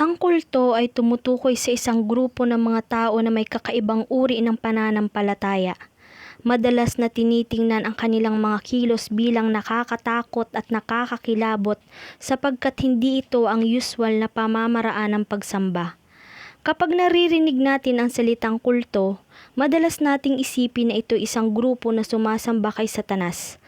Ang kulto ay tumutukoy sa isang grupo ng mga tao na may kakaibang uri ng pananampalataya. Madalas na tinitingnan ang kanilang mga kilos bilang nakakatakot at nakakakilabot sapagkat hindi ito ang usual na pamamaraan ng pagsamba. Kapag naririnig natin ang salitang kulto, madalas nating isipin na ito isang grupo na sumasamba kay Satanas,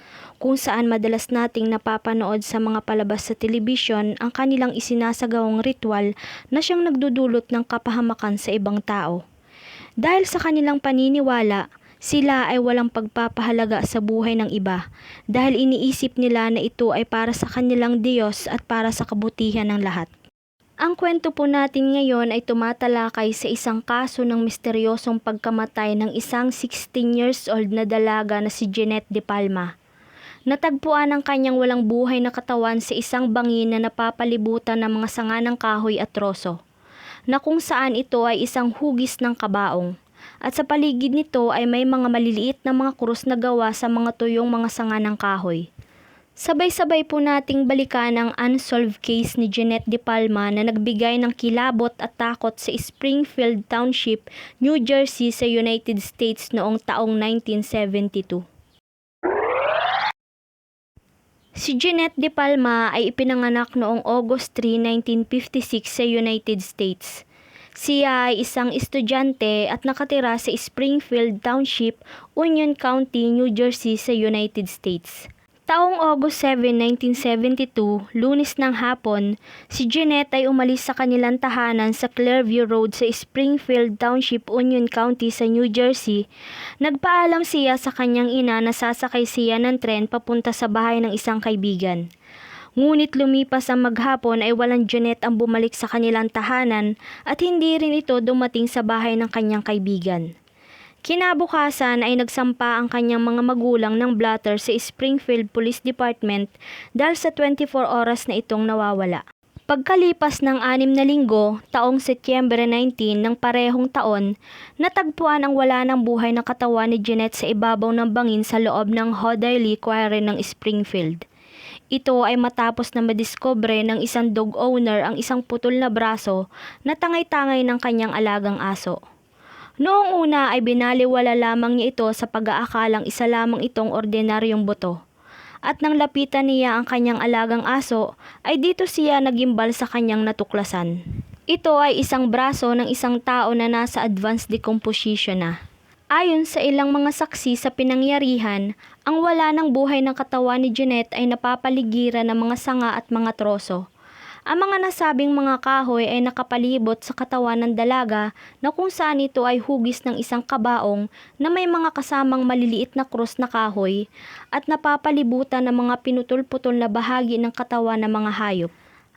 kung saan madalas nating napapanood sa mga palabas sa telebisyon ang kanilang isinasagawang ritual na siyang nagdudulot ng kapahamakan sa ibang tao. Dahil sa kanilang paniniwala, sila ay walang pagpapahalaga sa buhay ng iba dahil iniisip nila na ito ay para sa kanilang Diyos at para sa kabutihan ng lahat. Ang kwento po natin ngayon ay tumatalakay sa isang kaso ng misteryosong pagkamatay ng isang 16 years old na dalaga na si Jeanette De Palma. Natagpuan ang kanyang walang buhay na katawan sa isang bangin na napapalibutan ng mga sanga ng kahoy at troso, na kung saan ito ay isang hugis ng kabaong. At sa paligid nito ay may mga maliliit na mga krus na gawa sa mga tuyong mga sanga ng kahoy. Sabay-sabay po nating balikan ang unsolved case ni Jeanette De Palma na nagbigay ng kilabot at takot sa Springfield Township, New Jersey sa United States noong taong 1972. Si Jeanette De Palma ay ipinanganak noong August 3, 1956 sa United States. Siya ay isang estudyante at nakatira sa Springfield Township, Union County, New Jersey sa United States. Taong August 7, 1972, lunis ng hapon, si Jeanette ay umalis sa kanilang tahanan sa Clearview Road sa Springfield Township, Union County sa New Jersey. Nagpaalam siya sa kanyang ina na sasakay siya ng tren papunta sa bahay ng isang kaibigan. Ngunit lumipas ang maghapon ay walang Jeanette ang bumalik sa kanilang tahanan at hindi rin ito dumating sa bahay ng kanyang kaibigan. Kinabukasan ay nagsampa ang kanyang mga magulang ng blotter sa Springfield Police Department dahil sa 24 oras na itong nawawala. Pagkalipas ng anim na linggo, taong Setyembre 19 ng parehong taon, natagpuan ang wala ng buhay na katawan ni Jeanette sa ibabaw ng bangin sa loob ng Hodderly Quarry ng Springfield. Ito ay matapos na madiskobre ng isang dog owner ang isang putol na braso na tangay-tangay ng kanyang alagang aso. Noong una ay binaliwala lamang niya ito sa pag-aakalang isa lamang itong ordinaryong buto. At nang lapitan niya ang kanyang alagang aso, ay dito siya nagimbal sa kanyang natuklasan. Ito ay isang braso ng isang tao na nasa advanced decomposition na. Ayon sa ilang mga saksi sa pinangyarihan, ang wala ng buhay ng katawan ni Jeanette ay napapaligiran ng mga sanga at mga troso. Ang mga nasabing mga kahoy ay nakapalibot sa katawan ng dalaga na kung saan ito ay hugis ng isang kabaong na may mga kasamang maliliit na krus na kahoy at napapalibutan ng mga pinutol-putol na bahagi ng katawan ng mga hayop.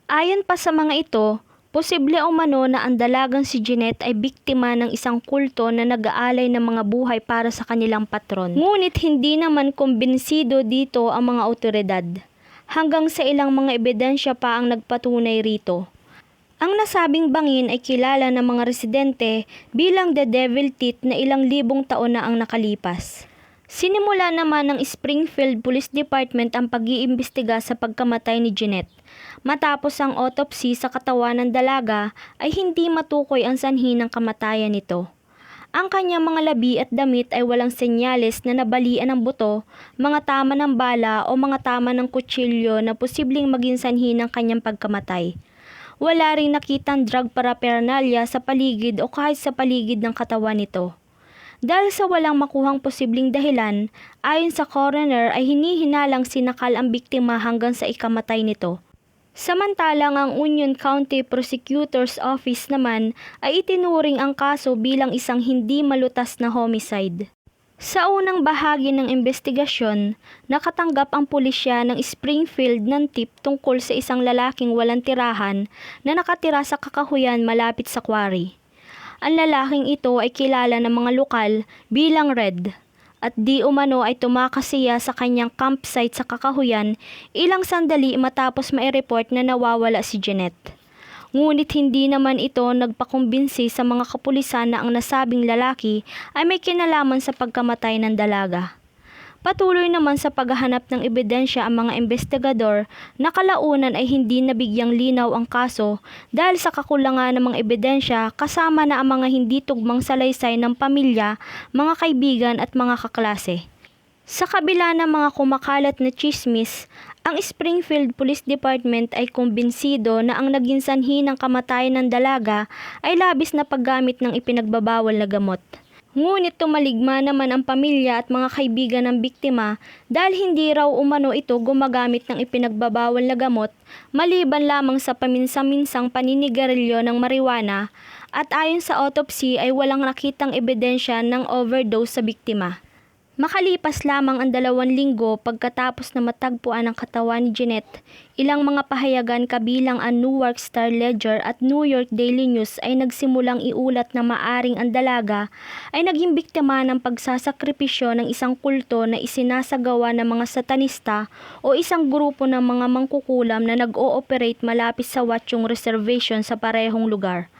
Ayon pa sa mga ito, posible umano na ang dalagang si Jeanette ay biktima ng isang kulto na nag-aalay ng mga buhay para sa kanilang patron. Ngunit hindi naman kumbinsido dito ang mga otoridad hanggang sa ilang mga ebidensya pa ang nagpatunay rito. Ang nasabing bangin ay kilala ng mga residente bilang the devil teeth na ilang libong taon na ang nakalipas. Sinimula naman ng Springfield Police Department ang pag-iimbestiga sa pagkamatay ni Jeanette. Matapos ang autopsy sa katawan ng dalaga ay hindi matukoy ang sanhi ng kamatayan nito. Ang kanyang mga labi at damit ay walang senyales na nabalian ng buto, mga tama ng bala o mga tama ng kutsilyo na posibleng maging sanhi ng kanyang pagkamatay. Wala ring nakitang drug paraphernalia sa paligid o kahit sa paligid ng katawan nito. Dahil sa walang makuhang posibleng dahilan, ayon sa coroner ay hinihinalang sinakal ang biktima hanggang sa ikamatay nito. Samantalang ang Union County Prosecutor's Office naman ay itinuring ang kaso bilang isang hindi malutas na homicide. Sa unang bahagi ng investigasyon, nakatanggap ang pulisya ng Springfield ng tip tungkol sa isang lalaking walang tirahan na nakatira sa kakahuyan malapit sa quarry. Ang lalaking ito ay kilala ng mga lokal bilang Red at di umano ay tumakas siya sa kanyang campsite sa Kakahuyan ilang sandali matapos mai-report na nawawala si Jeanette. Ngunit hindi naman ito nagpakumbinsi sa mga kapulisan na ang nasabing lalaki ay may kinalaman sa pagkamatay ng dalaga. Patuloy naman sa paghahanap ng ebidensya ang mga investigador na kalaunan ay hindi nabigyang linaw ang kaso dahil sa kakulangan ng mga ebidensya kasama na ang mga hindi tugmang salaysay ng pamilya, mga kaibigan at mga kaklase. Sa kabila ng mga kumakalat na chismis, ang Springfield Police Department ay kumbinsido na ang naging sanhi ng kamatayan ng dalaga ay labis na paggamit ng ipinagbabawal na gamot. Ngunit tumaligma naman ang pamilya at mga kaibigan ng biktima dahil hindi raw umano ito gumagamit ng ipinagbabawal na gamot maliban lamang sa paminsan-minsang paninigarilyo ng marijuana at ayon sa autopsy ay walang nakitang ebidensya ng overdose sa biktima. Makalipas lamang ang dalawang linggo pagkatapos na matagpuan ang katawan ni Jeanette, ilang mga pahayagan kabilang ang Newark Star Ledger at New York Daily News ay nagsimulang iulat na maaring ang dalaga ay naging biktima ng pagsasakripisyo ng isang kulto na isinasagawa ng mga satanista o isang grupo ng mga mangkukulam na nag-ooperate malapit sa Watchung Reservation sa parehong lugar.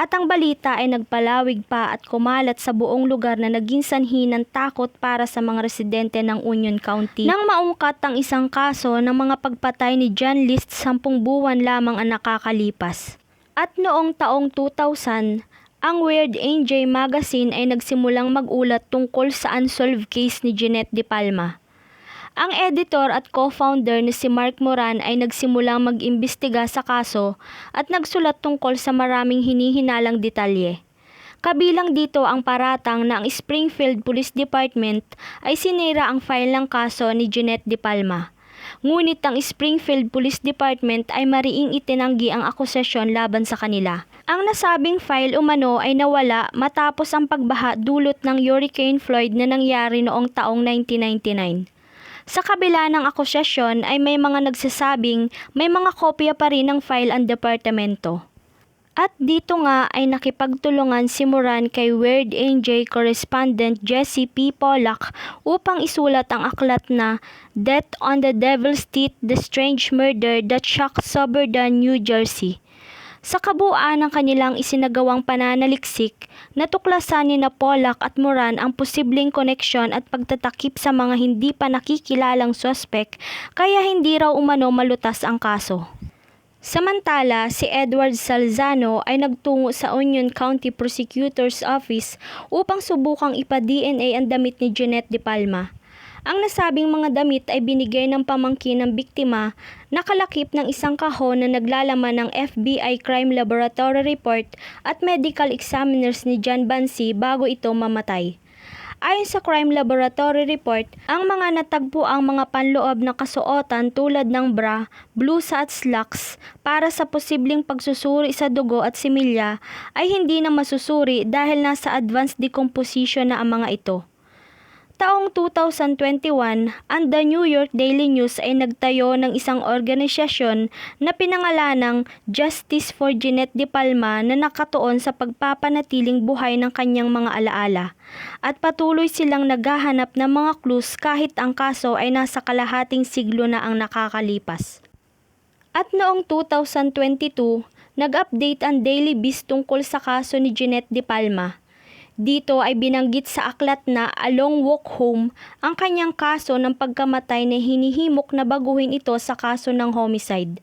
At ang balita ay nagpalawig pa at kumalat sa buong lugar na naging sanhi ng takot para sa mga residente ng Union County. Nang maungkat ang isang kaso ng mga pagpatay ni John List sampung buwan lamang ang nakakalipas. At noong taong 2000, ang Weird NJ Magazine ay nagsimulang magulat tungkol sa unsolved case ni Jeanette De Palma. Ang editor at co-founder na si Mark Moran ay nagsimulang mag-imbestiga sa kaso at nagsulat tungkol sa maraming hinihinalang detalye. Kabilang dito ang paratang na ang Springfield Police Department ay sinira ang file ng kaso ni Jeanette De Palma. Ngunit ang Springfield Police Department ay mariing itinanggi ang akusasyon laban sa kanila. Ang nasabing file umano ay nawala matapos ang pagbaha dulot ng Hurricane Floyd na nangyari noong taong 1999. Sa kabila ng akusasyon ay may mga nagsasabing may mga kopya pa rin ng file ang departamento. At dito nga ay nakipagtulungan si Moran kay Weird NJ correspondent Jesse P. Pollack upang isulat ang aklat na Death on the Devil's Teeth, The Strange Murder That Shocked Soberdan, New Jersey. Sa kabuuan ng kanilang isinagawang pananaliksik, natuklasan ni na at Moran ang posibleng koneksyon at pagtatakip sa mga hindi pa nakikilalang sospek kaya hindi raw umano malutas ang kaso. Samantala, si Edward Salzano ay nagtungo sa Union County Prosecutor's Office upang subukang ipa-DNA ang damit ni Jeanette De Palma. Ang nasabing mga damit ay binigay ng pamangkin ng biktima na kalakip ng isang kahon na naglalaman ng FBI Crime Laboratory Report at medical examiners ni John Bansi bago ito mamatay. Ayon sa Crime Laboratory Report, ang mga natagpo ang mga panloob na kasuotan tulad ng bra, blusa at slacks para sa posibleng pagsusuri sa dugo at similya ay hindi na masusuri dahil nasa advanced decomposition na ang mga ito. Taong 2021, ang The New York Daily News ay nagtayo ng isang organisasyon na pinangalanang Justice for Jeanette De Palma na nakatuon sa pagpapanatiling buhay ng kanyang mga alaala. At patuloy silang naghahanap ng mga clues kahit ang kaso ay nasa kalahating siglo na ang nakakalipas. At noong 2022, nag-update ang Daily Beast tungkol sa kaso ni Jeanette De Palma. Dito ay binanggit sa aklat na A Long Walk Home ang kanyang kaso ng pagkamatay na hinihimok na baguhin ito sa kaso ng homicide.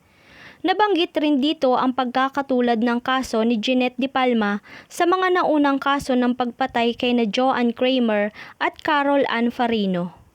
Nabanggit rin dito ang pagkakatulad ng kaso ni Jeanette De Palma sa mga naunang kaso ng pagpatay kay na Joanne Kramer at Carol Ann Farino.